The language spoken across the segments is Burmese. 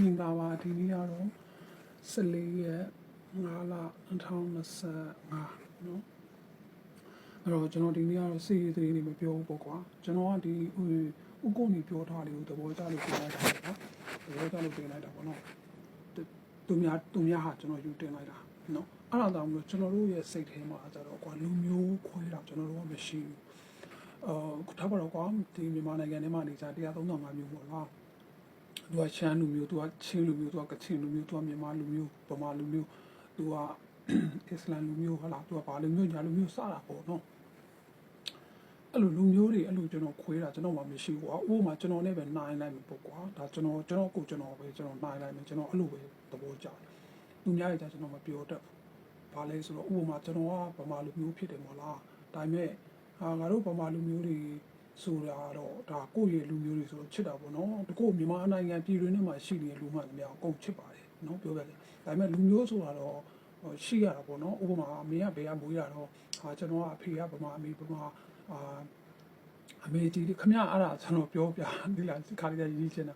မြင်သာပါဒီနေ့ကတော့14ရက်5လ2025နော်အဲ့တော့ကျွန်တော်ဒီနေ့ကတော့စီရီသတင်းတွေမပြောဘူးပေါ့ကွာကျွန်တော်ကဒီဟိုဥက္ကုနေပြောထားတယ်ကိုသဘောကျလို့ပြောလိုက်တာပေါ့နော်သဘောကျလို့ပြောလိုက်တာပေါ့နော်သူများသူများဟာကျွန်တော်ယူတင်လိုက်တာနော်အဲ့ဒါတောင်မလို့ကျွန်တော်တို့ရဲ့စိတ်ထဲမှာကြတော့ကွာလူမျိုးခွဲတာကျွန်တော်တို့ကမရှိဘူးအော်ဒါပါတော့ကွာဒီမြန်မာနိုင်ငံထဲမှာနေကြ135မျိုးပေါ့နော် သူကရှမ်းလူမျိုးသူကချင်းလူမျိုးသူကကချင်လူမျိုးသူကမြန်မာလူမျိုးဗမာလူမျိုးသူကအစ္စလမ်လူမျိုးဟုတ်လားသူကဘာလူမျိုးညာလူမျိုးစတာပေါ့နော်အဲ့လိုလူမျိုးတွေအဲ့လိုကျွန်တော်ခွဲတာကျွန်တော်မှမရှိဘူးကွာဥပမာကျွန်တော်နဲ့ပဲနိုင်လိုက်မယ်ပေါ့ကွာဒါကျွန်တော်ကျွန်တော်ကိုကျွန်တော်ပဲကျွန်တော်နိုင်လိုက်မယ်ကျွန်တော်အဲ့လိုပဲသဘောကျတယ်သူများရဲ့ကျွန်တော်မပြောတတ်ဘူးဘာလဲဆိုတော့ဥပမာကျွန်တော်ကဗမာလူမျိုးဖြစ်တယ်မဟုတ်လားဒါပေမဲ့ဟာငါတို့ဗမာလူမျိုးတွေ ဆိုတာတော့ဒါကိုယ့်ရဲ့လူမျိုးတွေဆိုတော့ချစ်တာပေါ့နော်တကူမြန်မာနိုင်ငံပြည်တွင်းထဲမှာရှိနေတဲ့လူမှန်များအကုန်ချစ်ပါတယ်နော်ပြောပြတယ်ဒါပေမဲ့လူမျိုးဆိုတာတော့ဟိုရှိရတာပေါ့နော်ဥပမာအမေကဘယ်ကမွေးတာတော့ဟာကျွန်တော်ကအဖေကဗမာအမေဗမာအာအမေကြီးခမရအဲ့ဒါကျွန်တော်ပြောပြဒီလားခါလေးရေးချင်တာ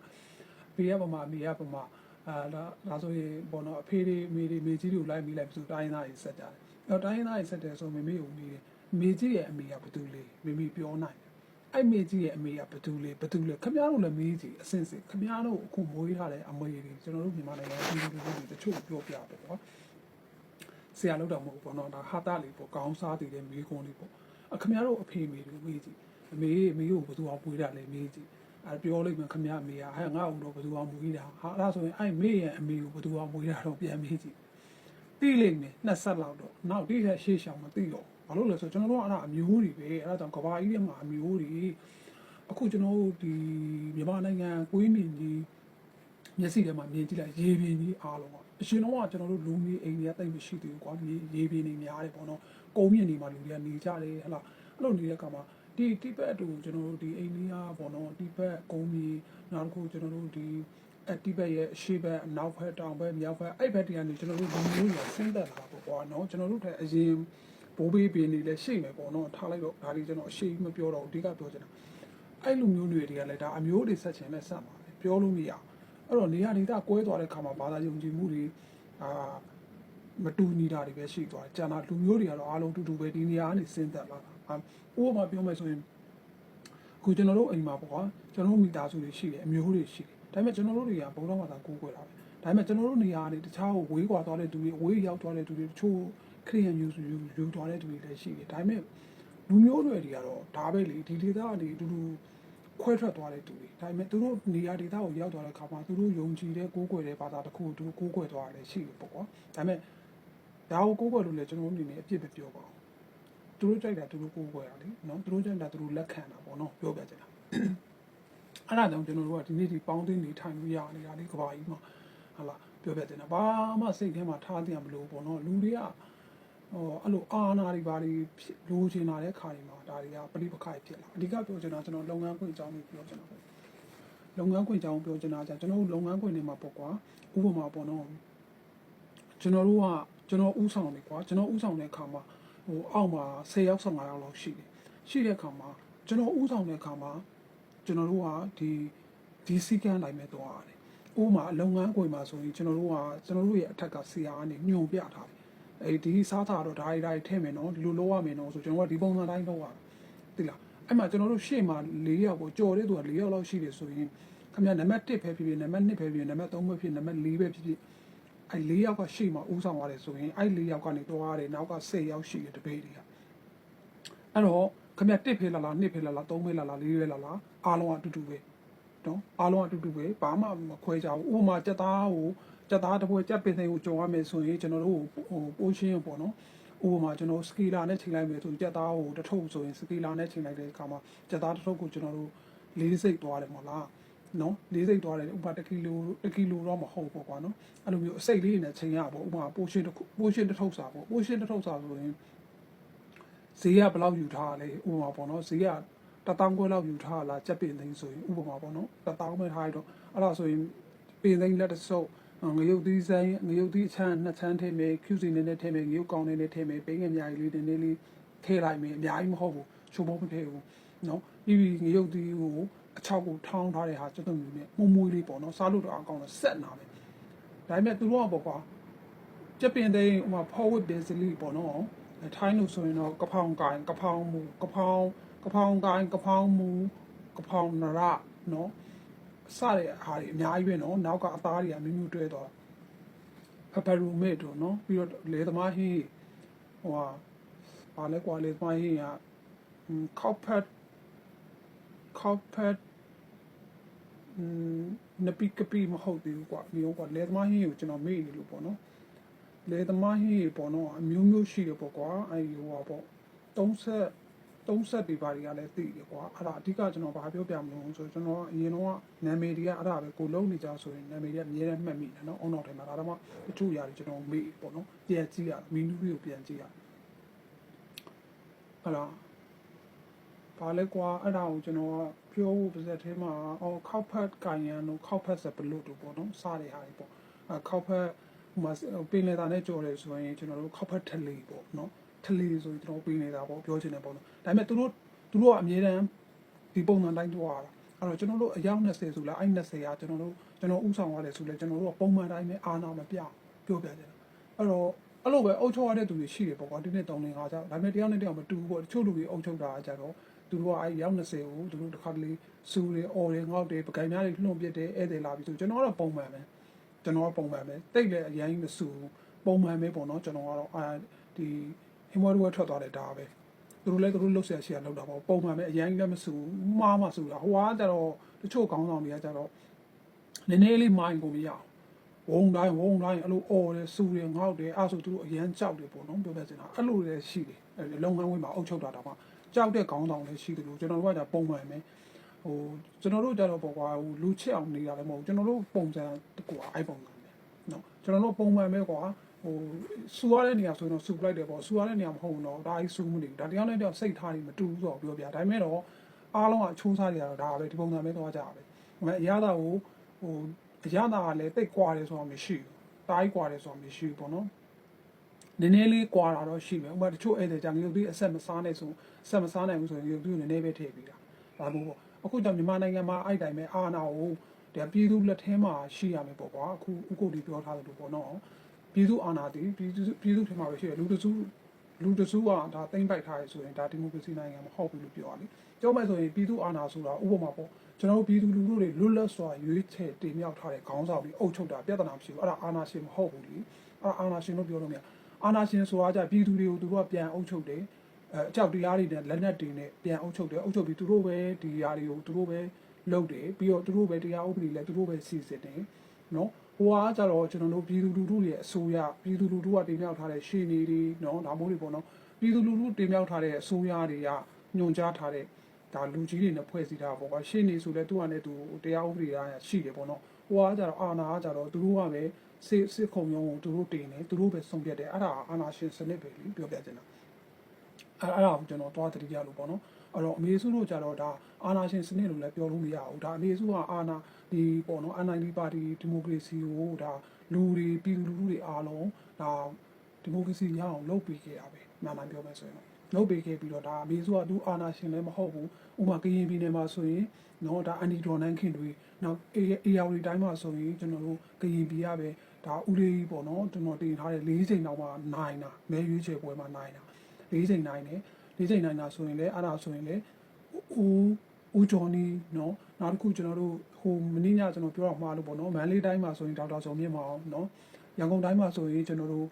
အဖေကဗမာအမေကဗမာအာဒါဒါဆိုရင်ပေါ့နော်အဖေတွေအမေတွေမေကြီးတွေကိုလိုက်မိလိုက်ပြီးတိုင်းသားတွေဆက်ကြတယ်အဲ့တော့တိုင်းသားတွေဆက်တယ်ဆိုမေမေကိုမေးတယ်မေကြီးရဲ့အမေကဘာတူလဲမေမေပြောနိုင်တယ် အဲ့မေကြီးရဲ့အမေကဘသူလဲဘသူလဲခမရတို့လည်းမေးကြည့်အစင်စင်ခမရတို့အခုမွေးထားတဲ့အမွေတွေကျွန်တော်တို့မြန်မာနိုင်ငံပြည်သူတွေတချို့ပြောပြပေါ့နော်ဆရာလောက်တော့မဟုတ်ဘောနော်ဒါဟာတာလေးပေါ့ကောင်းစားတည်တဲ့မေးခွန်းလေးပေါ့အခမရတို့အဖေမေတွေမေးကြည့်အမေအမေကိုဘသူအောင်ပွေးတာလဲမေးကြည့်အဲပြောလိုက်မှခမရအမေကဟဲ့ငါ့အောင်တော့ဘသူအောင်မွေးတာဟာအဲ့ဒါဆိုရင်အဲ့မေရဲ့အမေကိုဘသူအောင်မွေးတာတော့ပြန်မေးကြည့်တိလိမ့်မယ်နှစ်ဆက်လောက်တော့နောက်တိထက်ရှေ့ရှောင်မသိတော့ဘူး လို့လဲဆိုတော့ကျွန်တော်တို့ကအဲ့ဒါအမျိုးတွေပဲအဲ့ဒါကြောင့်ကဘာကြီးထဲမှာအမျိုးတွေအခုကျွန်တော်တို့ဒီမြန်မာနိုင်ငံကွေးမြင့်ကြီးမျက်စိထဲမှာမြင်ကြည့်လိုက်ရေပြင်ကြီးအားလုံးကအရှင်တော့ကကျွန်တော်တို့လူမျိုးအိမ်တွေကတိတ်မရှိသေးဘူးကွာဒီရေပြင်တွေများတယ်ပေါ့နော်ကုန်းမြင့်နေမှာလူတွေကနေကြတယ်ဟဲ့လားအဲ့လိုနေတဲ့အခါမှာဒီတိဘက်တူကျွန်တော်တို့ဒီအိန္ဒိယပေါ့နော်တိဘက်ကုန်းကြီးနောက်တစ်ခုကျွန်တော်တို့ဒီအတိဘက်ရဲ့အရှေ့ဘက်အနောက်ဘက်တောင်ဘက်မြောက်ဘက်အဲ့ဘက်တွေကနေကျွန်တော်တို့လူမျိုးတွေဆင်းသက်လာပေါ့ကွာနော်ကျွန်တော်တို့တဲ့အရင် ဘိုးဘေးပင်တွေလည်းရှိမယ်ပေါ့နော်ထားလိုက်တော့ဒါတွေကျွန်တော်အရှိမပြောတော့ဘူးအဓိကပြောချင်တာအဲ့လူမျိုးတွေတွေကလည်းဒါအမျိုးတွေဆက်ချင်လဲဆက်ပါပဲပြောလို့မရအောင်အဲ့တော့နေရာဒေသကွဲသွားတဲ့ခါမှာဘာသာယုံကြည်မှုတွေအာမတူညီတာတွေပဲရှိသွားတယ်ကျန်တာလူမျိုးတွေကတော့အားလုံးတူတူပဲဒီနေရာကနေစဉ်းသက်လာတာအာဥပမာပြောမယ်ဆိုရင်အခုကျွန်တော်တို့အိမ်မှာပေါ့ကွာကျွန်တော်တို့မိသားစုတွေရှိတယ်အမျိုးတွေရှိတယ်ဒါပေမဲ့ကျွန်တော်တို့တွေကဘုံတော်ဘာသာကိုးကွယ်တာပဲဒါပေမဲ့ကျွန်တော်တို့နေရာတွေတခြားကိုဝေးကွာသွားတဲ့သူတွေဝေးရောက်သွားတဲ့သူတွေတချို့ ခရိယန်မျိုးစုယူသွားတဲ့သူတွေလည်းရှိတယ်ဒါပေမဲ့လူမျိုးတွေတွေကတော့ဒါပဲလေဒီဒေသကနေတူတူခွဲထွက်သွားတဲ့သူတွေဒါပေမဲ့သူတို့နေရာဒေသကိုရောက်သွားတဲ့အခါမှာသူတို့ယုံကြည်တဲ့ကိုးကွယ်တဲ့ဘာသာတစ်ခုကိုသူတို့ကိုးကွယ်သွားတယ်ရှိတယ်ပေါ့ကွာဒါပေမဲ့ဒါကိုကိုးကွယ်လို့လည်းကျွန်တော်တို့အနေနဲ့အပြစ်ပဲပြောပါအောင်သူတို့ကြိုက်တာသူတို့ကိုးကွယ်တာလေနော်သူတို့ကြိုက်တာသူတို့လက်ခံတာပေါ့နော်ပြောပြချင်တာအဲ့ဒါကြောင့်ကျွန်တော်တို့ကဒီနေ့ဒီပေါင်းသိနေထိုင်လို့ရနေတာလေကဘာကြီးမှာဟာလာပြောပြချင်တာဘာမှစိတ်ထဲမှာထားတင်မလို့ပေါ့နော်လူတွေက ဟိုအဲ့လိုအာနာတွေဘာတွေဖြစ်လိုချင်လာတဲ့ခါတွေမှာဒါတွေကပဋိပက္ခတွေဖြစ်လာအဓိကပြောချင်တာကျွန်တော်လုပ်ငန်းခွင့်အကြောင်းကိုပြောချင်တာပေါ့လုပ်ငန်းခွင့်အကြောင်းပြောချင်တာじゃကျွန်တော်တို့လုပ်ငန်းခွင့်တွေမှာပေါ့ကွာဥပမာပေါ့နော်ကျွန်တော်တို့ကကျွန်တော်ဥဆောင်နေကွာကျွန်တော်ဥဆောင်တဲ့ခါမှာဟိုအောက်မှာ10ယောက်15ယောက်လောက်ရှိတယ်ရှိတဲ့ခါမှာကျွန်တော်ဥဆောင်တဲ့ခါမှာကျွန်တော်တို့ကဒီဒီစီကန်းလိုက်မဲ့တော့ရတယ်ဥပမာလုပ်ငန်းခွင်မှာဆိုရင်ကျွန်တော်တို့ကကျွန်တော်တို့ရဲ့အထက်က CR ကနေညွန်ပြထားတယ် အဲဒီစားတာတော့ဒါတွေဒါတွေထည့်မယ်နော်ဒီလိုလုပ်ရမယ်နော်ဆိုကျွန်တော်ကဒီပုံစံတိုင်းလုပ်ရတာသိလားအဲ့မှာကျွန်တော်တို့ရှေ့မှာ၄ယောက်ကိုကြော်တဲ့သူက၄ယောက်လောက်ရှိတယ်ဆိုရင်ခင်ဗျာနံပါတ်1ပဲဖြစ်ဖြစ်နံပါတ်2ပဲဖြစ်ဖြစ်နံပါတ်3ပဲဖြစ်နံပါတ်4ပဲဖြစ်ဖြစ်အဲ့၄ယောက်ကရှေ့မှာဦးဆောင်ရတယ်ဆိုရင်အဲ့၄ယောက်ကနေတော့ရတယ်နောက်က10ယောက်ရှိတယ်တပည့်တွေကအဲ့တော့ခင်ဗျာ1ဖေးလာလား2ဖေးလာလား3ဖေးလာလား4ဖေးလာလားအားလုံးအတူတူပဲနော်အားလုံးအတူတူပဲဘာမှမခွဲကြဘူးဥပမာစက်သားကို ကြက်သားတစ်ပွဲကြက်ပင်သိန်းကိုကြော်ရမယ်ဆိုရင်ကျွန်တော်တို့ဟိုပိုးရှင်းပေါ့နော်ဥပမာကျွန်တော်စကီလာနဲ့ချိန်လိုက်မယ်ဆိုကြက်သားကိုတစ်ထုပ်ဆိုရင်စကီလာနဲ့ချိန်လိုက်တဲ့အခါမှာကြက်သားတစ်ထုပ်ကိုကျွန်တော်တို့လေးစိတ်သွားတယ်မဟုတ်လားနော်လေးစိတ်သွားတယ်ဥပမာ1ကီလို1ကီလိုတော့မဟုတ်ပေါ့ကွာနော်အဲ့လိုမျိုးအစိတ်လေးနဲ့ချိန်ရပေါ့ဥပမာပိုးရှင်းတစ်ခုပိုးရှင်းတစ်ထုပ်စာပေါ့ပိုးရှင်းတစ်ထုပ်စာဆိုရင်ဈေးကဘယ်လောက်ယူထားလဲဥပမာပေါ့နော်ဈေးကတထောင်ခွဲလောက်ယူထားလားကြက်ပင်သိန်းဆိုရင်ဥပမာပေါ့နော်တထောင်ပဲထားရတော့အဲ့ဒါဆိုရင်ပင်သိန်းလက်တစ်စုပ် ငရုတ်သီးဆိုင်ငရုတ်သီးအချမ်းနှစ်ချမ်းထည့်မယ်ကျူစီနေနဲ့ထည့်မယ်ငရုတ်ကောင်းနေနဲ့ထည့်မယ်ပိငယ်အများကြီးလေးနည်းနည်းလေးထည့်လိုက်မယ်အများကြီးမဟုတ်ဘူးချိုးဖို့မထည့်ဘူးနော်ပြီးပြီးငရုတ်သီးကိုအချောက်ကိုထောင်းထားတဲ့ဟာကျွတ်တုံမျိုးနဲ့မှုမွေးလေးပေါ့နော်စားလို့တော့အကောင်းတော့ဆက်နာပဲဒါပေမဲ့သူတို့ကပေါ့ကွာကြက်ပင်သိန်းဟိုမှာ forward basically ပေါ့နော်အဲထိုင်းလို့ဆိုရင်တော့ကဖောင်ကိုင်ကဖောင်မူကဖောင်ကဖောင်ကိုင်ကဖောင်မူကဖောင်နရနော် စတဲ့ဟာတွေအများကြီးပဲနော် နောက်ကအသားတွေကမျိုးမျိုးတွဲသွားဖဖရူမေတို့နော်ပြီးတော့လေသမားဟင်းဟိုဟာဘာလဲကွာလေသမားဟင်းကခောက်ဖက်ခောက်ဖက်อืมနပိကပိမဟုတ်သေးဘူးကွာဒီတော့ကွာလေသမားဟင်းကိုကျွန်တော်မေ့နေလို့ပေါ့နော်လေသမားဟင်းကြီးပေါ့နော်အမျိုးမျိုးရှိတယ်ပေါ့ကွာအဲဒီဟိုဟာပေါ့30 30ဒီပါတွေကလည်းသိတယ်ကွာအဲ့ဒါအဓိကကျွန်တော်ဘာပြောပြမလို့ဆိုတော့ကျွန်တော်အရင်တော့နာမည်တွေကအဲ့ဒါပဲကိုလုံးနေကြဆိုရင်နာမည်တွေကအများနဲ့မှတ်မိတယ်နော်အုံနောက်ထဲမှာဒါတော့မှတချို့ຢာတွေကျွန်တော်မေ့ပေါ့နော်ပြန်ကြည့်ရမီနူးလေးကိုပြန်ကြည့်ရအဲ့ဒါဘာလဲကွာအဲ့ဒါကိုကျွန်တော်ကပြောဖို့ပါစက်ထဲမှာအော်ခောက်ဖက်ကိုင်ရန်တို့ခောက်ဖက်စပလုတ်တို့ပေါ့နော်စားတဲ့ဟာတွေပေါ့အဲခောက်ဖက်ဟိုမှာပင်လေတာနဲ့ကြော်တယ်ဆိုရင်ကျွန်တော်တို့ခောက်ဖက်ထလေပေါ့နော်ထလေဆိုရင်ကျွန်တော်ပင်နေတာပေါ့ပြောချင်တယ်ပေါ့နော် ဒါပေမဲ့သူတို့သူတို့ကအမြဲတမ်းဒီပုံစံတိုင်းသွားတာအဲ့တော့ကျွန်တော်တို့အယောက်20ဆိုလားအဲ့20ကကျွန်တော်တို့ကျွန်တော်ဥဆောင်ရတယ်ဆိုလဲကျွန်တော်တို့ကပုံမှန်တိုင်းပဲအာနာမပြပြောပြကြတယ်အဲ့တော့အဲ့လိုပဲအုပ်ချုပ်ရတဲ့သူတွေရှိတယ်ပေါ့ကွာဒီနေ့3လ5ကြောက်ဒါပေမဲ့တယောက်နဲ့တယောက်မတူဘူးပေါ့တချို့လူတွေအုပ်ချုပ်တာကြတော့သူတို့ကအဲ့ရောက်20ကိုသူတို့တစ်ခါတလေစူတွေအော်တွေငေါက်တွေပကိုင်များတွေလှုံပစ်တယ်ဧည့်သည်လာပြီဆိုကျွန်တော်ကတော့ပုံမှန်ပဲကျွန်တော်ကပုံမှန်ပဲတိတ်လည်းအရင်မစူဘူးပုံမှန်ပဲပေါ့နော်ကျွန်တော်ကတော့အာဒီဟင်ဝါရဝထွက်သွားတယ်ဒါပဲ သူတို့လည်းသူတို့လှုပ်ရှားရှိရလောက်တာပေါ့ပုံမှန်ပဲအရင်လည်းမစူဘူးမှားမှစူတာဟိုကကြတော့တချို့ကောင်းဆောင်တွေကကြတော့နည်းနည်းလေးမိုင်းကိုမရအောင်ဝုံတိုင်းဝုံတိုင်းအဲ့လိုအော်တယ်စူတယ်ငေါက်တယ်အဲ့ဆိုသူတို့အရန်ကြောက်တယ်ပေါ့နော်ပြောပြချင်တာအဲ့လိုလည်းရှိတယ်အဲ့လုံငန်းဝင်းမှာအုပ်ချုပ်တာတော့မှကြောက်တဲ့ခေါင်းဆောင်လည်းရှိတယ်လို့ကျွန်တော်တို့ကじゃပုံမှန်ပဲဟိုကျွန်တော်တို့ကြတော့ပေါ့ကွာဟိုလူချစ်အောင်နေတာလည်းမဟုတ်ကျွန်တော်တို့ပုံစံတကူအဲ့ပုံစံပဲနော်ကျွန်တော်တို့ပုံမှန်ပဲကွာ ဟိုစူရတဲ့နေရာဆိုရင်တော့စူလိုက်တယ်ပေါ့စူရတဲ့နေရာမဟုတ်တော့ဒါကြီးစူမနေဘူးဒါတရားနဲ့တရားစိတ်ထားနေမတူဘူးဆိုတော့ပြောပြဒါပေမဲ့တော့အားလုံးကအချိုးစားတွေကတော့ဒါပဲဒီပုံစံပဲသွားကြပါပဲဟိုအရသာကိုဟိုအရသာကလည်းတိတ်ကွာတယ်ဆိုတော့မရှိဘူးတားကြီးကွာတယ်ဆိုတော့မရှိဘူးပေါ့နော်နည်းနည်းလေးကွာတာတော့ရှိမယ်ဥပမာတချို့ဧည့်သည်ကြောင့်ရုပ်သီးအဆက်မစားနိုင်ဆိုဆက်မစားနိုင်ဘူးဆိုရင်ရုပ်သီးကိုနည်းနည်းပဲထည့်ပေးတာဒါလို့ပေါ့အခုတော့မြန်မာနိုင်ငံမှာအဲ့တိုင်းပဲအာနာကိုဒါပြည်သူလက်ထဲမှာရှိရမယ်ပေါ့ကွာအခုဥက္ကုတီပြောထားတယ်လို့ပေါ့နော် ပြည်သူအာဏာတည်ပြည်သူပြည်သူထဲမှာပဲရှိတယ်လူတစုလူတစုကဒါတိမ့်ပိုက်ထားရဆိုရင်ဒါဒီမိုကရေစီနိုင်ငံမဟုတ်ဘူးလို့ပြောရတယ်ပြောမယ်ဆိုရင်ပြည်သူအာဏာဆိုတာဥပမာပေါ့ကျွန်တော်တို့ပြည်သူလူထုတွေလွတ်လပ်စွာရွေးချယ်တင်မြှောက်ထားတဲ့ခေါင်းဆောင်ပြီးအုပ်ချုပ်တာပြဿနာမရှိဘူးအဲ့ဒါအာဏာရှင်မဟုတ်ဘူးလေအဲ့ဒါအာဏာရှင်လို့ပြောလို့မရအာဏာရှင်ဆိုတာကြပြည်သူတွေကိုသူတို့ကပြန်အုပ်ချုပ်တယ်အဲအကြောက်တရားတွေနဲ့လက်နက်တွေနဲ့ပြန်အုပ်ချုပ်တယ်အုပ်ချုပ်ပြီးသူတို့ပဲဒီຢာတွေကိုသူတို့ပဲလုပ်တယ်ပြီးတော့သူတို့ပဲတရားဥပဒေလည်းသူတို့ပဲစီစစ်တယ်နော် ဟိုအားကြတော့ကျွန်တော်တို့ပြည်သူလူထုရဲ့အစိုးရပြည်သူလူထုကတင်မြှောက်ထားတဲ့ရှေ့နေတွေနော်ဒါမျိုးတွေပေါ့နော်ပြည်သူလူထုတင်မြှောက်ထားတဲ့အစိုးရတွေကညွှန်ကြားထားတဲ့ဒါလူကြီးတွေနဲ့ဖွဲ့စည်းတာပေါ့ကွာရှေ့နေဆိုလဲသူကလည်းသူတရားဥပဒေအားရှိတယ်ပေါ့နော်ဟိုအားကြတော့အာဏာကကြတော့သူတို့ကပဲစစ်စစ်ခုံရုံးကိုသူတို့တင်တယ်သူတို့ပဲဆုံးဖြတ်တယ်အဲ့ဒါအာဏာရှင်စနစ်ပဲလေပြောပြချင်တာအဲ့အဲ့ဒါကိုကျွန်တော်သွားတတိယလို့ပေါ့နော် အဲ့တော့အမေစုတို့ကြတော့ဒါအာဏာရှင်စနစ်လို့လည်းပြောလို့မရဘူးဒါအမေစုကအာဏာဒီပေါ့နော် NLD ပါတီဒီမိုကရေစီကိုဒါလူတွေပြည်သူလူထုတွေအားလုံးဒါဒီမိုကရေစီရအောင်လုပ်ပေးခဲ့တာပဲမှန်မှန်ပြောမယ်ဆိုရင်တော့လုပ်ပေးခဲ့ပြီးတော့ဒါအမေစုကသူအာဏာရှင်လည်းမဟုတ်ဘူးဥပမာကရင်ပြည်နယ်မှာဆိုရင်နော်ဒါအန်ဒီဒေါ်နန်ခင်တွေနောက်အေအေယာဝတီတိုင်းမှာဆိုရင်ကျွန်တော်တို့ကရင်ပြည်ကပဲဒါဦးလေးပေါ့နော်ကျွန်တော်တင်ထားတဲ့၄ချိန်တောင်မှနိုင်တာမဲရွေးချယ်ပွဲမှာနိုင်တာ၄ချိန်နိုင်တယ် ၄ချိန်နိုင်တာဆိုရင်လည်းအဲ့ဒါဆိုရင်လည်းဦးဦးကျော်နီနော်နောက်တစ်ခုကျွန်တော်တို့ဟိုမင်းညကျွန်တော်ပြောတော့မှားလို့ပေါ့နော်မန္တလေးတိုင်းမှာဆိုရင်ဒေါက်တာစောမြင့်မအောင်နော်ရန်ကုန်တိုင်းမှာဆိုရင်ကျွန်တော်တို့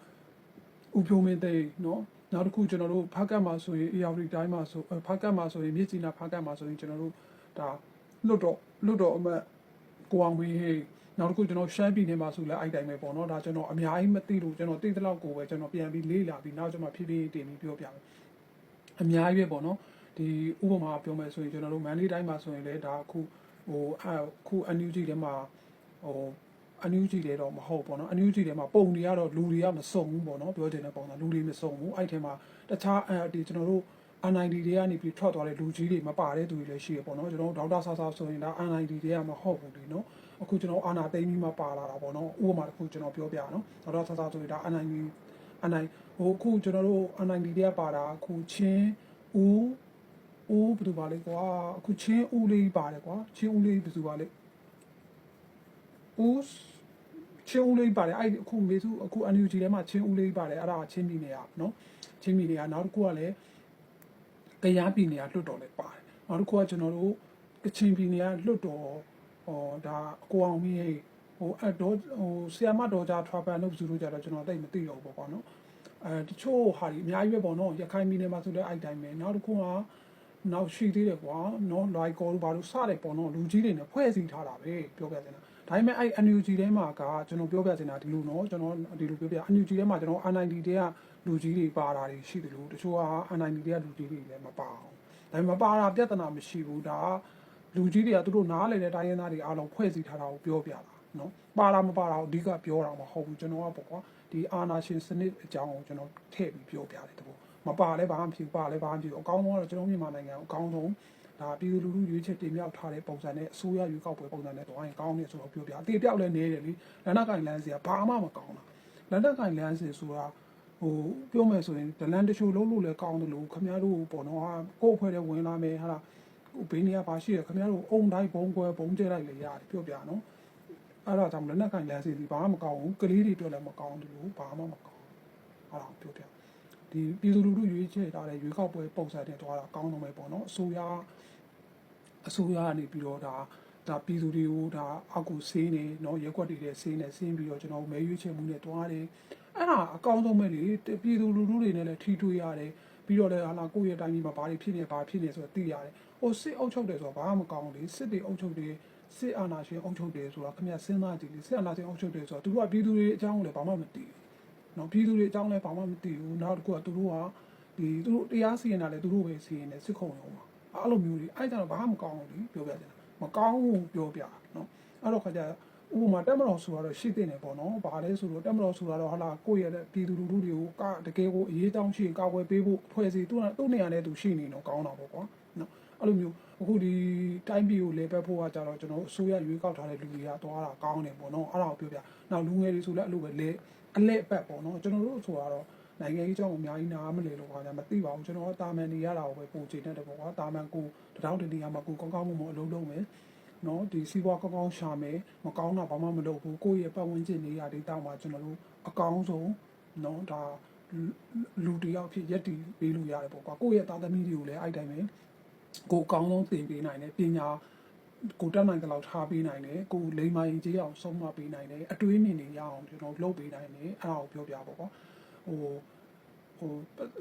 ဦးဖြိုးမင်းသိန်းနော်နောက်တစ်ခုကျွန်တော်တို့ဖားကတ်မှာဆိုရင်အေယာဝတီတိုင်းမှာဆိုဖားကတ်မှာဆိုရင်မြစ်ကြီးနာဖားကတ်မှာဆိုရင်ကျွန်တော်တို့ဒါလွတ်တော့လွတ်တော့အမတ်ကိုအောင်ဝင်းဟေးနောက်တစ်ခုကျွန်တော်ရှမ်းပြည်နယ်မှာဆိုလဲအဲ့တိုင်းပဲပေါ့နော်ဒါကျွန်တော်အများကြီးမသိလို့ကျွန်တော်သိတဲ့လောက်ကိုပဲကျွန်တော်ပြန်ပြီးလေ့လာပြီးနောက်ကျွန်တော်ဖြည်းဖြည်းတင်ပြီးပြောပြမယ် အများကြီးပဲပေါ့နော်ဒီဥပမာပြောမယ်ဆိုရင်ကျွန်တော်တို့မန်လေးတိုင်းမှာဆိုရင်လည်းဒါအခုဟိုအခု NUG ထဲမှာဟို NUG တွေတော့မဟုတ်ပေါ့နော် NUG တွေမှာပုံတွေကတော့လူတွေကမစုံဘူးပေါ့နော်ပြောချင်တဲ့ပုံစံလူတွေမစုံဘူးအဲ့ထဲမှာတခြားအဲဒီကျွန်တော်တို့ NID တွေကနေပြီးထွက်သွားတဲ့လူကြီးတွေမပါတဲ့သူတွေလည်းရှိရပေါ့နော်ကျွန်တော်တို့ဒေါက်တာဆာဆာဆိုရင်ဒါ NID တွေကမဟုတ်ဘူးလေနော်အခုကျွန်တော်အာနာသိမ်းပြီးမှပါလာတာပေါ့နော်ဥပမာတစ်ခုကျွန်တော်ပြောပြနော်ဒေါက်တာဆာဆာဆိုရင်ဒါ NID NID ဟိုအခုကျွန်တော်တို့ NID တွေကပါတာအခုချင်းဦးအိုးဘယ်သူပါလဲကွာအခုချင်းဦးလေးပါတယ်ကွာချင်းဦးလေးဘယ်သူပါလဲဦးချင်းဦးလေးပါတယ်အဲ့ဒီအခုမေစုအခု NUG ထဲမှာချင်းဦးလေးပါတယ်အဲ့ဒါချင်းပြည်နယ်ကနော်ချင်းပြည်နယ်ကနောက်တစ်ခုကလည်းကရမ်းပြည်နယ်ကလွတ်တော်လည်းပါတယ်နောက်တစ်ခုကကျွန်တော်တို့ကချင်ပြည်နယ်ကလွတ်တော်ဟောဒါအကိုအောင်မင်းရဲ့ဟိုအတော့ဟိုဆီယမတော်ကြထွားပန်လို့ဘယ်သူတို့ကြတော့ကျွန်တော်တိတ်မသိတော့ဘူးပေါ့ကွာနော် အဲတချို့ဟာဒီအများကြီးပဲပေါ့နော်ရခိုင်ပြည်နယ်မှာဆိုလည်းအဲ့တိုင်းပဲနောက်တစ်ခုကနောက်ရှိသေးတယ်ကွာနော်လိုက်ကောလို့ဘာလို့စတယ်ပေါ့နော်လူကြီးတွေနဲ့ဖွဲ့စည်းထားတာပဲပြောပြချင်တာဒါပေမဲ့အဲ့ NUG ထဲမှာကကျွန်တော်ပြောပြချင်တာဒီလိုနော်ကျွန်တော်ဒီလိုပြောပြ NUG ထဲမှာကျွန်တော် NID တွေကလူကြီးတွေပါတာတွေရှိတယ်လို့တချို့က NID တွေကလူကြီးတွေလည်းမပါအောင်ဒါပေမဲ့မပါတာပြဿနာမရှိဘူးဒါလူကြီးတွေကသူတို့နားလည်တဲ့တိုင်းရင်းသားတွေအားလုံးဖွဲ့စည်းထားတာကိုပြောပြတာနော်ပါတာမပါတာကိုအဓိကပြောတာမဟုတ်ဘူးကျွန်တော်ကပေါ့ကွာ ဒီအာနာရှင်စနစ်အကြောင်းကိုကျွန်တော်ထည့်ပြီးပြောပြတယ်တဘောမပါလဲဘာမှမဖြစ်ဘူးပါလဲဘာမှမဖြစ်ဘူးအကောင်းဆုံးကတော့ကျွန်တော်မြန်မာနိုင်ငံကိုအကောင်းဆုံးဒါပြည်သူလူထုရွေးချယ်တင်မြှောက်ထားတဲ့ပုံစံနဲ့အစိုးရရွေးကောက်ပွဲပုံစံနဲ့တော့ရင်ကောင်းတယ်ဆိုတော့ပြောပြအတေပြောက်လဲနေတယ်လေလန်နက်ကင်လန်းစီကဘာမှမကောင်းတာလန်နက်ကင်လန်းစီဆိုတာဟိုပြောမယ်ဆိုရင်ဒလန်တချို့လုံးလို့လည်းကောင်းတယ်လို့ခမရတို့ပေါ့နော်ဟာကိုယ့်အဖွဲ့ထဲဝင်လာမယ်ဟာဟိုဘေးနေရပါရှိရခမရတို့အုံတိုင်းဘုံကွဲဘုံကျဲလိုက်လေရတယ်ပြောပြနော် အဲ့ဒါကြောင့်လက်နက်ကင်လန်းစီဒီဘာမှမကောင်းဘူးကလေးတွေပြောလည်းမကောင်းဘူးလို့ဘာမှမကောင်းအဲ့ဒါပြောပြဒီပြည်သူလူထုရွေးချယ်ထားတဲ့ရွေးကောက်ပွဲပုံစံနဲ့တွားတာအကောင်းဆုံးပဲပေါ့နော်အစိုးရအစိုးရကနေပြီးတော့ဒါဒါပြည်သူတွေကိုဒါအောက်ကိုဆေးနေနော်ရက်ွက်တွေနဲ့ဆေးနေဆင်းပြီးတော့ကျွန်တော်မဲရွေးချယ်မှုနဲ့တွားတယ်အဲ့ဒါအကောင်းဆုံးပဲလေပြည်သူလူထုတွေနဲ့လည်းထီထွေရတယ်ပြီးတော့လည်းဟာလာကိုယ့်ရဲ့တိုင်းပြည်မှာဘာတွေဖြစ်နေဘာဖြစ်နေဆိုတော့သိရတယ် ဟိုစစ်အုပ်ချုပ်တယ်ဆိုတော့ဘာမှမကောင်းလေစစ်တွေအုပ်ချုပ်တယ်စစ်အာဏာရှင်အုပ်ချုပ်တယ်ဆိုတော့ခင်ဗျစဉ်းစားကြည့်လေစစ်အာဏာရှင်အုပ်ချုပ်တယ်ဆိုတော့သူတို့ကပြည်သူတွေအကြောင်းကိုလည်းဘာမှမသိဘူးနော်ပြည်သူတွေအကြောင်းလည်းဘာမှမသိဘူးနောက်တစ်ခုကသူတို့ကဒီသူတို့တရားစီရင်တာလည်းသူတို့ပဲစီရင်တယ်စစ်ခုံရုံးမှာအဲ့လိုမျိုးတွေအဲ့ဒါတော့ဘာမှမကောင်းဘူးလေပြောပြကြတယ်မကောင်းဘူးပြောပြနော်အဲ့တော့ခါကျဥပမာတက်မတော်ဆိုတော့ရှိတဲ့နေပေါ့နော်ဘာလဲဆိုတော့တက်မတော်ဆိုတော့ဟာလာကိုယ့်ရဲ့ပြည်သူလူထုတွေကိုကတကယ်ကိုအရေးတောင်းရှိရင်ကာကွယ်ပေးဖို့ဖွဲ့စည်းသူကသူ့နေရာနဲ့သူရှိနေတော့ကောင်းတာပေါ့ကွာနော် အဲ့လိုမျိုးအခုဒီတိုင်းပြည်ကိုလေပတ်ဖို့ကကြတော့ကျွန်တော်အစိုးရရွေးကောက်ထားတဲ့လူတွေကသွားတာကောင်းတယ်ပေါ့နော်အဲ့ဒါကိုပြောပြနောက်လူငယ်တွေဆိုလည်းအဲ့လိုပဲလေအလက်ပတ်ပေါ့နော်ကျွန်တော်တို့ဆိုတော့နိုင်ငံရေးကြောင့်အများကြီးနားမလည်လို့ခါကြမသိပါဘူးကျွန်တော်တာမန်နေရတာကိုပဲပုံချနေတယ်ပေါ့ကွာတာမန်ကိုတထောင်တနေရာမှာကိုကောင်းကောင်းမွန်မွန်အလုပ်လုပ်မယ်နော်ဒီစီးပွားကောင်းကောင်းရှာမယ်မကောင်းတာဘာမှမလုပ်ဘူးကိုယ့်ရဲ့ပတ်ဝန်းကျင်နေရာဒေသမှာကျွန်တော်တို့အကောင်းဆုံးနော်ဒါလူတယောက်ဖြစ်ရက်တည်ပေးလို့ရတယ်ပေါ့ကွာကိုယ့်ရဲ့သားသမီးတွေကိုလည်းအဲ့တိုင်းပဲ ကိုအကောင်းဆုံးသင်ပေးနိုင်တယ်ပညာကိုတက်နိုင်တဲ့လောက်ထားပေးနိုင်တယ်ကိုလိမ္မာရင်ကြီးအောင်ဆုံးမပေးနိုင်တယ်အတွေးမြင်နေရအောင်ကျွန်တော်လုပ်ပေးနိုင်တယ်အဲ့ဒါကိုပြောပြပါပေါ့ဟိုဟို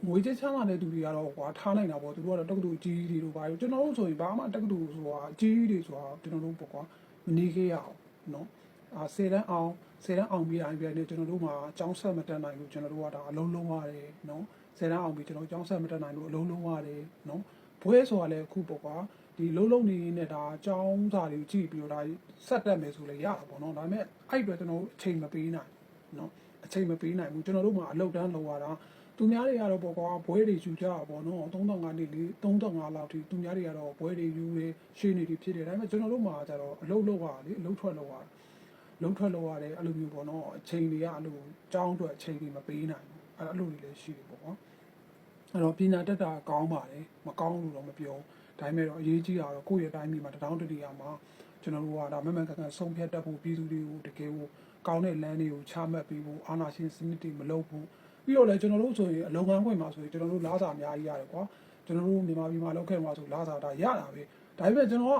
ငွေကြေးချမ်းသာတဲ့သူတွေကတော့ကွာထားနိုင်တာပေါ့သူတို့ကတော့တက္ကသိုလ်ကြီးတွေတို့ပါရောကျွန်တော်တို့ဆိုရင်ဘာမှတက္ကသိုလ်ဆိုတာကြီးတွေဆိုတာကျွန်တော်တို့ပေါ့ကွာမနေခဲ့ရအောင်နော်အာဆယ်တန်းအောင်ဆယ်တန်းအောင်ပြီးတိုင်းပြန်နေကျွန်တော်တို့မှာအကြောင်းဆက်မတက်နိုင်လို့ကျွန်တော်တို့ကဒါအလုံးလုံးရတယ်နော်ဆယ်တန်းအောင်ပြီးကျွန်တော်အကြောင်းဆက်မတက်နိုင်လို့အလုံးလုံးရတယ်နော် ဘွဲဆိုတာလည်းအခုပေါ့ကွာဒီလုံးလုံးနေနဲ့ဒါအကြောင်းစာတွေကိုကြည့်ပြီးတော့ဒါဆက်တက်မယ်ဆိုလည်းရတာပေါ့နော်ဒါပေမဲ့အဲ့အတွက်ကျွန်တော်တို့အချိန်မပေးနိုင်နော်အချိန်မပေးနိုင်ဘူးကျွန်တော်တို့မှာအလုပ်တန်းလုပ်ရတာသူများတွေကတော့ပေါ့ကွာဘွဲတွေယူကြတာပေါ့နော်35နှစ်လေး35လောက်ထိသူများတွေကတော့ဘွဲတွေယူရရှင်းနေပြီဖြစ်တယ်ဒါပေမဲ့ကျွန်တော်တို့မှာကျတော့အလုပ်လုပ်ရလေအလုပ်ထွက်လုပ်ရလုံးထွက်လုပ်ရတယ်အဲ့လိုမျိုးပေါ့နော်အချိန်တွေကအဲ့လိုကြောင်းအတွက်အချိန်တွေမပေးနိုင်ဘူးအဲ့လိုတွေလည်းရှိတယ်ပေါ့ကွာ အဲ့တော့ပညာတတ်တာကောင်းပါတယ်မကောင်းလို့တော့မပြောဒါပေမဲ့တော့အရေးကြီးတာတော့ကိုယ့်ရဲ့တိုင်းပြည်မှာတထောင်တတိယမှာကျွန်တော်တို့ကဒါမမှန်ကန်ကန်ဆုံးဖြတ်တတ်ဖို့ပြည်သူတွေကိုတကယ်ကိုကောင်းတဲ့လမ်းတွေကိုချမှတ်ပြီးဖို့အာဏာရှင်စနစ်တွေမလုပ်ဘူးပြီးတော့လည်းကျွန်တော်တို့ဆိုရင်အလုံငန်းခွင့်မှာဆိုရင်ကျွန်တော်တို့လားစာအများကြီးရတယ်ကွာကျွန်တော်တို့မြန်မာပြည်မှာလောက်ခဲ့မှာဆိုလားစာဒါရတာပဲဒါပေမဲ့ကျွန်တော်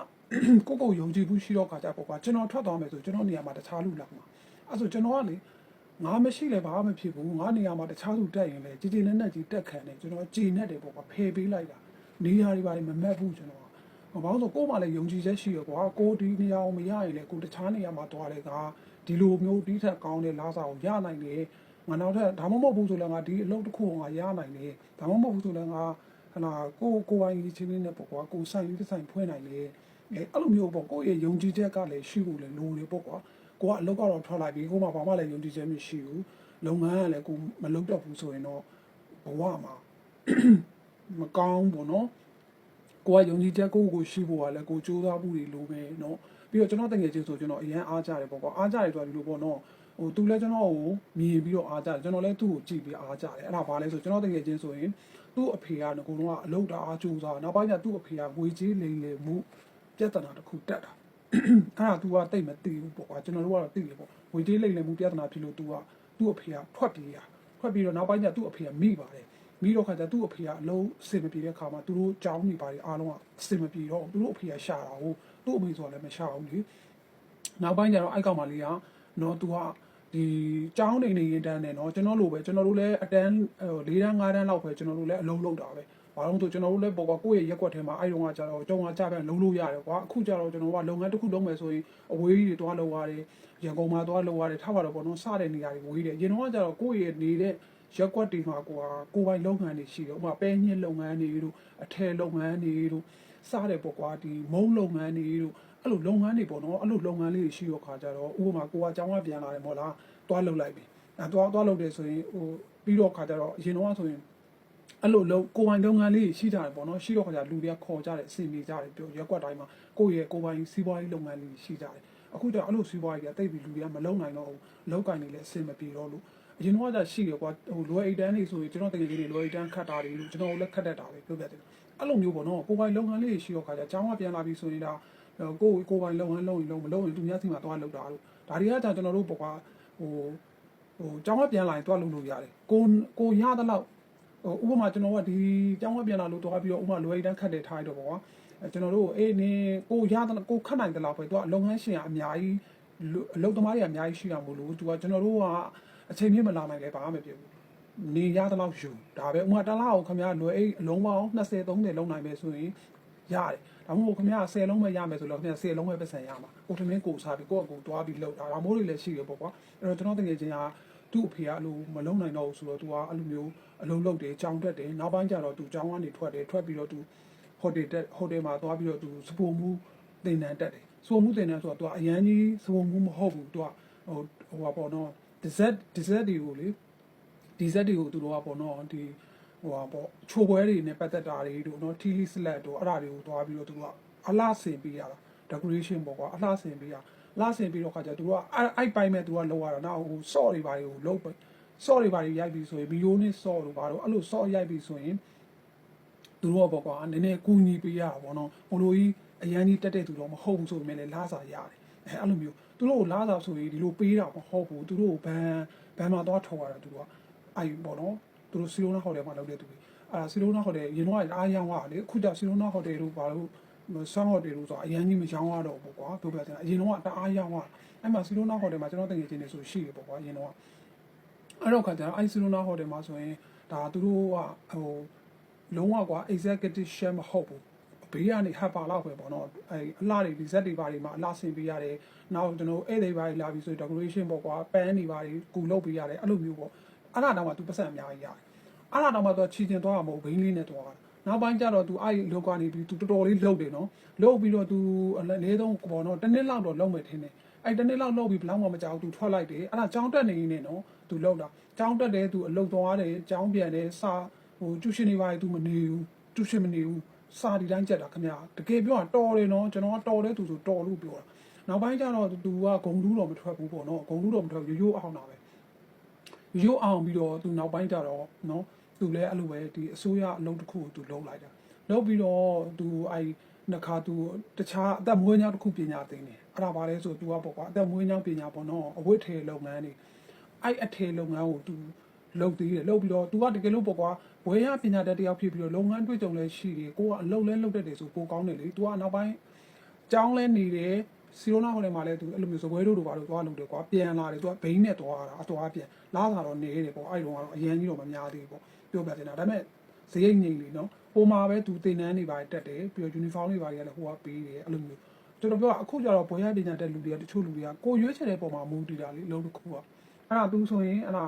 ကကိုယ့်ကိုယ်ယုံကြည်မှုရှိတော့ခါကြပေါ့ကွာကျွန်တော်ထွက်သွားမယ်ဆိုကျွန်တော်နေရာမှာတခြားလူလာမှာအဲ့ဆိုကျွန်တော်ကလေ ငါမရှိလဲဘာမှမဖြစ်ဘူးငါနေရာမှာတခြားသူတက်ရင်လေကြည်ကြည်နဲ့နဲ့ကြီးတက်ခံတယ်ကျွန်တော်ကြည်နဲ့တယ်ပေါ့ကွာဖယ်ပေးလိုက်တာနေရာတွေပါမမက်ဘူးကျွန်တော်ကဘာလို့ဆိုကိုယ်မှလည်းယုံကြည်ချက်ရှိရကွာကိုဒီနေရာကိုမရရင်လေကိုတခြားနေရာမှာသွားတယ်ကဒီလိုမျိုးတီးထက်ကောင်းတဲ့လားစာကိုရနိုင်တယ်ငါနောက်ထပ်ဒါမှမဟုတ်ဘူးဆိုလည်းငါဒီအလုပ်တစ်ခုကိုငါရနိုင်တယ်ဒါမှမဟုတ်ဘူးဆိုလည်းငါဟလာကိုကိုဝိုင်းကြီးချင်းလေးနဲ့ပေါ့ကွာကိုဆိုင်ရေးဆိုင်ဖွင့်နိုင်တယ်အဲအဲ့လိုမျိုးပေါ့ကိုယ့်ရဲ့ယုံကြည်ချက်ကလည်းရှိဖို့လည်းလိုတယ်ပေါ့ကွာ ကိုကအလုပ်ကတော့ထွက်လိုက်ပြီးကိုမှဘာမှလည်းယုံကြည်ချက်မရှိဘူးလုပ်ငန်းကလည်းကိုမလုပ်တော့ဘူးဆိုရင်တော့ဘဝမှာမကောင်းဘူးနော်ကိုကယုံကြည်ချက်ကိုကိုရှိဖို့ကလည်းကိုစူးစမ်းမှုတွေလိုပဲနော်ပြီးတော့ကျွန်တော်တကယ်ချင်းဆိုကျွန်တော်အရန်အားကြတယ်ပေါ့ကွာအားကြတယ်ဆိုတာဒီလိုပေါ့နော်ဟိုသူလည်းကျွန်တော်ကိုမြင်ပြီးတော့အားကြတယ်ကျွန်တော်လည်းသူ့ကိုကြည့်ပြီးအားကြတယ်အဲ့ဒါဘာလဲဆိုကျွန်တော်တကယ်ချင်းဆိုရင်သူ့အဖေကငကုံတော့အလုပ်တာအားကြိုးစားနောက်ပိုင်းကျသူ့အဖေကငွေကြေးလိမ်လည်မှုပြဿနာတစ်ခုတက်တာ အဲ့ဒါ तू ကတိတ်မသိဘူးပေါ့ကွာကျွန်တော်တို့ကတော့သိတယ်ပေါ့ငွေကြေးလိမ့်လည်မှုပြဿနာဖြစ်လို့ तू ကသူ့အဖေကထွက်ပြေးရထွက်ပြီးတော့နောက်ပိုင်းကျသူ့အဖေကမိပါတယ်မိတော့ခါကျသူ့အဖေကအလုံးအစင်မပြေတဲ့ခါမှာသူတို့ကြောင်းနေပါတယ်အားလုံးကအစင်မပြေတော့သူတို့အဖေကရှာတာကိုသူ့အမေဆိုတာလည်းမရှာဘူးလေနောက်ပိုင်းကျတော့အိုက်ကောင်မလေးကနော်သူကဒီကြောင်းနေနေရင်တန်းတယ်နော်ကျွန်တော်လိုပဲကျွန်တော်တို့လည်းအတန်းဟို၄တန်း၅တန်းလောက်ပဲကျွန်တော်တို့လည်းအလုံးလုံးတာပဲ ဘာလို့ဆိုကျွန်တော်တို့လည်းပေါ်ကကိုယ့်ရဲ့ရက်ကွက်ထဲမှာအဲ့တုန်းကကျတော့တုံးကကြပြန်လုံးလို့ရတယ်ကွာအခုကျတော့ကျွန်တော်ကလုပ်ငန်းတစ်ခုလုပ်မယ်ဆိုရင်အဝေးကြီးတွေတွားလုပ်ရတယ်ရန်ကုန်မှာတွားလုပ်ရတယ်ထားပါတော့ပေါ့နော်စတဲ့နေရာတွေဝေးတယ်ရင်တော့ကကျတော့ကိုယ့်ရဲ့နေတဲ့ရက်ကွက်တွေမှာကိုကကိုယ်ပိုင်လုပ်ငန်းတွေရှိတယ်ဥပမာပဲညှစ်လုပ်ငန်းတွေတို့အထည်လုပ်ငန်းတွေတို့စတဲ့ပေါ့ကွာဒီမုံလုပ်ငန်းတွေတို့အဲ့လိုလုပ်ငန်းတွေပေါ့နော်အဲ့လိုလုပ်ငန်းလေးတွေရှိတော့ခါကြတော့ဥပမာကိုကအကြောင်းကပြန်လာတယ်မို့လားတွားလုပ်လိုက်ပြီအဲတွားတွားလုပ်တယ်ဆိုရင်ဟိုပြီးတော့ခါကြတော့ရင်တော့ဆိုရင် အဲ့လိုလုံးကိုယ်ပိုင်လုပ်ငန်းလေးရှိကြတယ်ပေါ့နော်ရှိတော့ခါကျလူတွေကခေါ်ကြတယ်အစီအပြေကြတယ်ပြောရက်ကွက်တိုင်းမှာကိုယ့်ရဲ့ကိုယ်ပိုင်စီးပွားရေးလုပ်ငန်းလေးရှိကြတယ်အခုကျတော့အဲ့လိုစီးပွားရေးတွေကတိတ်ပြီးလူတွေကမလုံနိုင်တော့ဘူးလောက်ကင်နေလဲအဆင်မပြေတော့လို့အရင်တော့ကရှိရကွာဟိုလွယ်အိတ်တန်းလေးဆိုရင်ကျွန်တော်တကယ်ကြီးတွေလွယ်အိတ်တန်းခတ်တာတွေလို့ကျွန်တော်လည်းခတ်တတ်တာပဲပြောပြတယ်အဲ့လိုမျိုးပေါ့နော်ကိုယ်ပိုင်လုပ်ငန်းလေးရှိတော့ခါကျအကြောင်းကပြန်လာပြီးဆိုရင်ဒါကိုယ်ကိုယ်ပိုင်လုပ်ငန်းလုပ်ရင်လုပ်မလုပ်ရင်သူများစီမှာသွားလုပ်တာလို့ဒါတွေကကြာကျွန်တော်တို့ပေါ့ကွာဟိုဟိုအကြောင်းကပြန်လာရင်သွားလုပ်လို့ရတယ်ကိုကိုရတဲ့လောက်ဟို ဥပမာကျွန်တော်ကဒီကျောင်းဝက်ပြန်လာလို့တော့ပြီးတော့ဥပမာလွယ်ရည်တန်းခတ်တယ်ထားရတော့ပေါ့ကွာအဲကျွန်တော်တို့အေးနေကိုရတဲ့ကိုခတ်နိုင်တယ်လို့ပဲသူကလုပ်ငန်းရှင်ကအများကြီးအလုပ်သမားတွေကအများကြီးရှိရမို့လို့သူကကျွန်တော်တို့ကအချိန်မြင့်မလာနိုင်လဲဘာမှမဖြစ်ဘူးနေရတဲ့လောက်ယူဒါပဲဥပမာတစ်လားကိုခင်ဗျားလွယ်အိတ်အလုံးပေါင်း20 30လုံးနိုင်မယ်ဆိုရင်ရတယ်ဒါမှမဟုတ်ခင်ဗျား10လုံးပဲရမယ်ဆိုတော့ခင်ဗျား10လုံးပဲပတ်စံရမှာကိုထမင်းကိုစားပြီးကိုယ့်အကူတွားပြီးလောက်တာဒါမိုးတွေလည်းရှိရပေါ့ကွာအဲ့တော့ကျွန်တော်တကယ်ချင်းက သူ့အဖေကအဲ့လိုမလုံနိုင်တော့ဘူးဆိုတော့သူကအဲ့လိုမျိုးအလုံးလုံးတယ်ကြောင်တက်တယ်နောက်ပိုင်းကျတော့သူကြောင်ကနေထွက်တယ်ထွက်ပြီးတော့သူဟိုတယ်တက်ဟိုတယ်မှာသွားပြီးတော့သူစပိုမှုတင်တန်းတက်တယ်စပိုမှုတင်တန်းဆိုတော့သူကအရန်ကြီးစပိုမှုမဟုတ်ဘူးသူကဟိုဟိုပါပေါ့နော်ဒီဇက်ဒီဇက်တွေကိုလေဒီဇက်တွေကိုသူတို့ကပေါ့နော်ဒီဟိုပါပေါ့ချိုပွဲတွေနဲ့ပတ်သက်တာတွေတို့နော် tea slat တို့အဲ့ဒါတွေကိုသွားပြီးတော့သူကအလားဆင်ပေးရတာ decoration ပေါ့ကွာအလားဆင်ပေးရ လားဆင်ပြီးတော့ခါကျသူကအဲ့အဲ့ပိုင်းမဲ့သူကလောက်ရတာနောက်ဟို short တွေပါတွေကိုလောက်ပဲ short တွေပါတွေရိုက်ပြီးဆိုရင်ဗီဒီယိုနဲ့ short တို့ပါတော့အဲ့လို short ရိုက်ပြီးဆိုရင်သူတို့ကပေါ့ကွာနည်းနည်းကူညီပေးရတာပေါ့နော်ဟိုလိုကြီးအရန်ကြီးတက်တဲ့သူတော့မဟုတ်ဘူးဆိုပေမဲ့လည်းလားစာရတယ်အဲအဲ့လိုမျိုးသူတို့ကိုလားစာဆိုရင်ဒီလိုပေးတာမဟုတ်ဘူးသူတို့ကိုဘန်ဘန်မှာတော့ထောက်ရတာသူတို့ကအဲ့ပေါ့နော်သူတို့စီလိုနာဟိုတယ်မှာလုပ်တဲ့သူတွေအဲ့ဒါစီလိုနာဟိုတယ်ရင်တော့အားရောင်းရလေအခုကျစီလိုနာဟိုတယ်တို့ဘာလို့ ဆောင်းဟိုတယ်တို့ဆိုအရန်ကြီးမရောင်းရတော့ဘူးကွာပြောပြတယ်အရင်တော့တအားရောင်းရအဲ့မှာစီလိုနာဟိုတယ်မှာကျွန်တော်တကယ်ချင်းနေဆိုရှိတယ်ပေါ့ကွာအရင်တော့အဲ့တော့ခါကျတော့အိုင်ဆီလိုနာဟိုတယ်မှာဆိုရင်ဒါသူတို့ကဟိုလုံးဝကွာ executive chef မဟုတ်ဘူးဘေးကနေဟပ်ပါလောက်ပဲပေါ့နော်အဲအလှတွေဒီဇက်တွေပါတွေမှာအလှဆင်ပေးရတယ်နောက်ကျွန်တော်ဧည့်သည်ပါတွေလာပြီးဆိုရင် decoration ပေါ့ကွာပန်းတွေပါတွေကူလုပ်ပေးရတယ်အဲ့လိုမျိုးပေါ့အဲ့ဒါတော့မှ तू ပတ်စံအများကြီးရတယ်အဲ့ဒါတော့မှ तू ချီတင်သွားမှာမဟုတ်ဘိန်းလေးနဲ့သွားတာ နောက်ပိုင်းကျတော့သူအဲ့ဒီအလုပ်ကနေပြီးသူတော်တော်လေးလှုပ်တယ်နော်လှုပ်ပြီးတော့သူအနည်းဆုံးပေါ့နော်တစ်နှစ်လောက်တော့လုပ်မယ်ထင်တယ်အဲ့တနေ့လောက်လောက်ပြီးဘလောက်မှမကြောက်သူထွက်လိုက်တယ်အဲ့ဒါကြောင်းတက်နေနေနော်သူလောက်တာကြောင်းတက်တယ်သူအလုတ်သွားတယ်ကြောင်းပြန်တယ်စာဟိုကျူရှင်နေပါလေသူမနေဘူးကျူရှင်မနေဘူးစာဒီတိုင်းကြက်တာခင်ဗျာတကယ်ပြောတာတော်တယ်နော်ကျွန်တော်ကတော်တဲ့သူဆိုတော်လို့ပြောတာနောက်ပိုင်းကျတော့သူကဂုံလူးတော့မထွက်ဘူးပေါ့နော်ဂုံလူးတော့မထွက်ရိုးရိုးအောင်တာပဲရိုးရိုးအောင်ပြီးတော့သူနောက်ပိုင်းကျတော့နော် သူလည်းအဲ့လိုပဲဒီအစိုးရအလုပ်တစ်ခုကိုသူလုပ်လိုက်တာလုပ်ပြီးတော့သူအဲ့နှစ်ခါသူတခြားအသက်မွေးကြောင်းတစ်ခုပညာသင်တယ်အဲ့ဒါပါလဲဆိုသူကပေါ့ကွာအသက်မွေးကြောင်းပညာပေါ့နော်အဝတ်ထေလုပ်ငန်းတွေအဲ့အထေလုပ်ငန်းကိုသူလုပ်သေးတယ်လုပ်ပြီးတော့သူကတကယ်လို့ပေါ့ကွာဘွဲရပညာတတ်တယောက်ဖြစ်ပြီးတော့လုပ်ငန်းတွေ့ကြုံလဲရှိတယ်ကိုကအလုပ်လဲလုပ်တတ်တယ်ဆိုကိုကောင်းတယ်လေသူကနောက်ပိုင်းကျောင်းလဲနေတယ်စီရိုနာဟိုတယ်မှာလဲသူအဲ့လိုမျိုးစပွဲတို့တို့ဘာလို့သွားလုပ်တယ်ကွာပြန်လာတယ်သူကဘိန်းနဲ့သွားတာအသွားပြန်လာတာတော့နေတယ်ပေါ့အဲ့တုန်းကတော့အရန်ကြီးတော့မများသေးဘူးပေါ့ ပြောပြတင်တာဒါပေမဲ့ဈေးရိတ်ငိမ့်လीနော်ဟိုမှာပဲသူတင်တန်းတွေပါတက်တယ်ပြီးတော့ uniform တွေပါတွေကလည်းဟိုကပေးတယ်အဲ့လိုမျိုးကျွန်တော်ပြောတာအခုကျတော့ဘွယ်ရပညာတက်လူတွေကတချို့လူတွေကကိုရွေးချယ်တဲ့ပုံမှာမူတည်တာလေအလုံးတစ်ခုကအဲ့ဒါသူဆိုရင်အဲ့ဒါ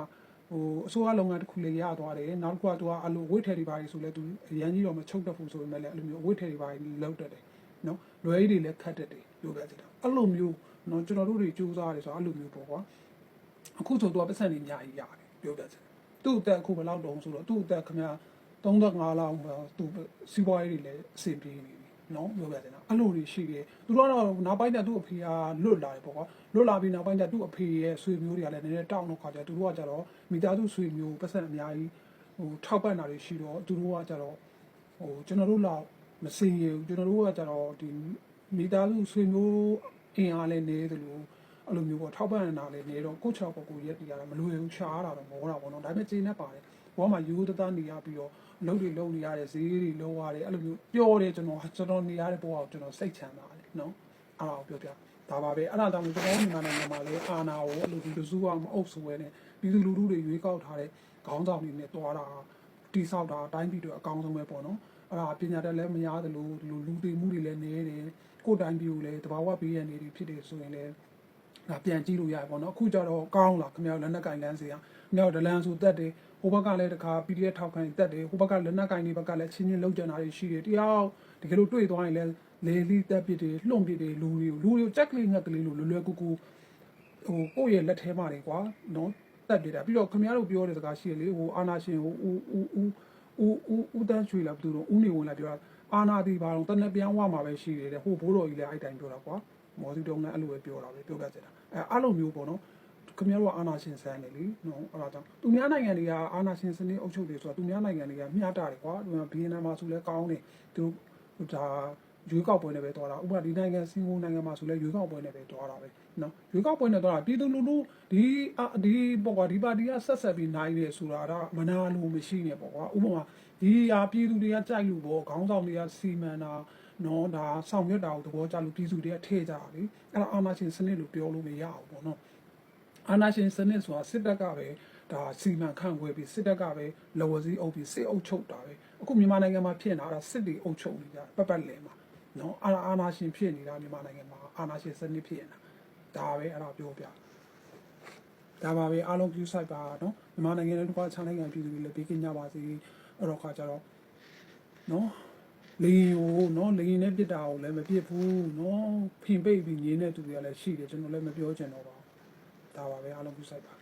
ဟိုအစိုးရလုပ်ငန်းတစ်ခုလေးရသွားတယ်နောက်တစ်ခုကသူကအလိုဝိတ်ထည်တွေပါတွေဆိုလဲသူအရန်ကြီးတော့မချုပ်တတ်ဘူးဆိုပေမဲ့လည်းအဲ့လိုမျိုးဝိတ်ထည်တွေပါတွေလောက်တတ်တယ်နော်လွယ်ရည်တွေလည်းခတ်တတ်တယ်ပြောပြစီတာအဲ့လိုမျိုးနော်ကျွန်တော်တို့တွေစူးစမ်းရတယ်ဆိုတော့အဲ့လိုမျိုးပေါ့ကွာအခုဆိုတော့ပတ်စံနေအများကြီးရတယ်ပြောပြစီ သူ့အသက်အခုဘယ်လောက်တုံးဆိုတော့သူ့အသက်ခင်ဗျာ35လောက်မှာသူစီးပွားရေးတွေလည်းအဆင်ပြေနေပြီနော်ပြောပြတယ်နော်အဲ့လိုတွေရှိတယ်သူတို့ကတော့နောက်ပိုင်းကျသူ့အဖေကလွတ်လာတယ်ပေါ့ကွာလွတ်လာပြီးနောက်ပိုင်းကျသူ့အဖေရဲ့ဆွေမျိုးတွေကလည်းနည်းနည်းတောင်းတော့ခါကျသူတို့ကကြတော့မိသားစုဆွေမျိုးပတ်စံအများကြီးဟိုထောက်ပံ့တာတွေရှိတော့သူတို့ကကြတော့ဟိုကျွန်တော်တို့လောက်မစင်ရဘူးကျွန်တော်တို့ကကြတော့ဒီမိသားစုဆွေမျိုးအင်အားလည်းနေတယ်လို့ အဲ့လိုမျိုးပေါ့ထောက်ပံ့တာလည်းနေတော့ကိုယ့်ချောက်ပေါ့ကိုရက်တီရတာမလွယ်ဘူးရှားရတာတော့မောတာပေါ့နော်ဒါပေမဲ့ကျင်းနေပါတယ်ဘောမှာယူတသားနေရပြီးတော့လှုပ်တွေလှုပ်နေရတယ်ဈေးတွေလှုပ်ရတယ်အဲ့လိုမျိုးပျော်တယ်ကျွန်တော်ကျွန်တော်နေရတဲ့ဘဝကိုကျွန်တော်စိတ်ချမ်းသာတယ်နော်အဲ့ဒါကိုပြောပြဒါပါပဲအဲ့ဒါကြောင့်ကျွန်တော်မြန်မာနိုင်ငံမှာလည်းအာဏာကိုအဲ့လိုဒီလူစုကမအုပ်စုဝဲနဲ့ပြည်သူလူထုတွေရွေးကောက်ထားတဲ့ခေါင်းဆောင်တွေနဲ့တွားတာတိဆောက်တာအတိုင်းပြည်တွေအကောင်းဆုံးပဲပေါ့နော်အဲ့ဒါပညာတတ်လည်းမရသလိုဒီလိုလူသိမှုတွေလည်းနေတယ်ကိုယ်တိုင်းပြည်ကိုလည်းတဘာဝပေးရနေပြီဖြစ်တယ်ဆိုရင်လည်း ဒါပြန်ကြည့်လို့ရပါတော့အခုကျတော့ကောင်းလားခင်ဗျားလက်နက်ကင်လန်းစီရမြောက်ဒလန်ဆိုတက်တယ်ဟိုဘက်ကလည်းတခါ PDF ထောက်ခံတက်တယ်ဟိုဘက်ကလက်နက်ကင်တွေဘက်ကလည်းချင်းချင်းလုံးကျန်တာတွေရှိတယ်တယောက်တကယ်လို့တွေ့သွားရင်လည်းလေလီတက်ပစ်တယ်လှုံပစ်တယ်လူတွေကိုလူတွေကိုကြက်ကလေးငှက်ကလေးလို့လွယ်လွယ်ကူကူဟိုကိုယ့်ရဲ့လက်ထဲမှာနေကွာနော်တက်ပြတာပြီးတော့ခင်ဗျားတို့ပြောတဲ့စကားရှိတယ်လေဟိုအာနာရှင်ဟိုဦးဦးဦးဦးဦးဦးတန်းချွေလာဘသူတို့ဦးနေဝင်လာပြောတာအာနာတီပါတော့တနက်ပြန်ဝမှာပဲရှိတယ်တဲ့ဟိုဘိုးတော်ကြီးလည်းအဲ့တိုင်းပြောတာကွာမော်စီတုံးလည်းအဲ့လိုပဲပြောတာပဲပြောပြချင်တာ အဲအဲ့လိုမျိုးပေါ့နော်ခင်ဗျားတို့ကအာနာရှင်ဆန်းတယ်လीနော်အဲ့ဒါကြောင့်သူများနိုင်ငံတွေကအာနာရှင်စနစ်အုပ်ချုပ်တယ်ဆိုတာသူများနိုင်ငံတွေကမျှတာတယ်ကွာဒီမှာဘီယန်နာမှာဆိုလဲကောင်းတယ်သူတို့ဒါရွေးကောက်ပွဲနဲ့ပဲတွားတာဥပမာဒီနိုင်ငံစင်ကာပူနိုင်ငံမှာဆိုလဲရွေးကောက်ပွဲနဲ့ပဲတွားတာပဲနော်ရွေးကောက်ပွဲနဲ့တွားတာပြည်သူလူထုဒီအာဒီပေါ့ကွာဒီပါတီကဆက်ဆက်ပြီးနိုင်တယ်ဆိုတာကမနာလို့မရှိနေပေါ့ကွာဥပမာဒီဟာပြည်သူတွေကကြိုက်လို့ပေါ့ခေါင်းဆောင်တွေကစီမံတာ နော်ဒါဆောင်ရွက်တာကိုသဘောကျလို့ပြည်သူတွေကထည့်ကြတာလေအဲ့ဒါအာနာရှင်စနစ်လို့ပြောလို့မရဘူးပေါ့နော်အာနာရှင်စနစ်ဆိုတာစစ်တပ်ကပဲဒါစီမံခန့်ခွဲပြီးစစ်တပ်ကပဲလော်ဝစီအုပ်ပြီးစစ်အုပ်ချုပ်တာပဲအခုမြန်မာနိုင်ငံမှာဖြစ်နေတာစစ်တွေအုပ်ချုပ်နေတာပတ်ပတ်လည်မှာနော်အာအာနာရှင်ဖြစ်နေတာမြန်မာနိုင်ငံမှာအာနာရှင်စနစ်ဖြစ်နေတာဒါပဲအဲ့ဒါပြောပြဒါပါပဲအားလုံး view site ပါနော်မြန်မာနိုင်ငံနဲ့တကွာခြားနိုင်ငံပြည်သူတွေလည်းဘေးကင်းကြပါစေအဲ့တော့ခါကြတော့နော် လေရင်ကိုနော်လေရင်နဲ့ပြစ်တာကိုလည်းမပြစ်ဘူးနော်ဖင်ပိတ်ပြီးငင်းတဲ့သူတွေကလည်းရှိတယ်ကျွန်တော်လည်းမပြောချင်တော့ပါဘူးဒါပါပဲအားလုံးပြုဆိုင်ပါ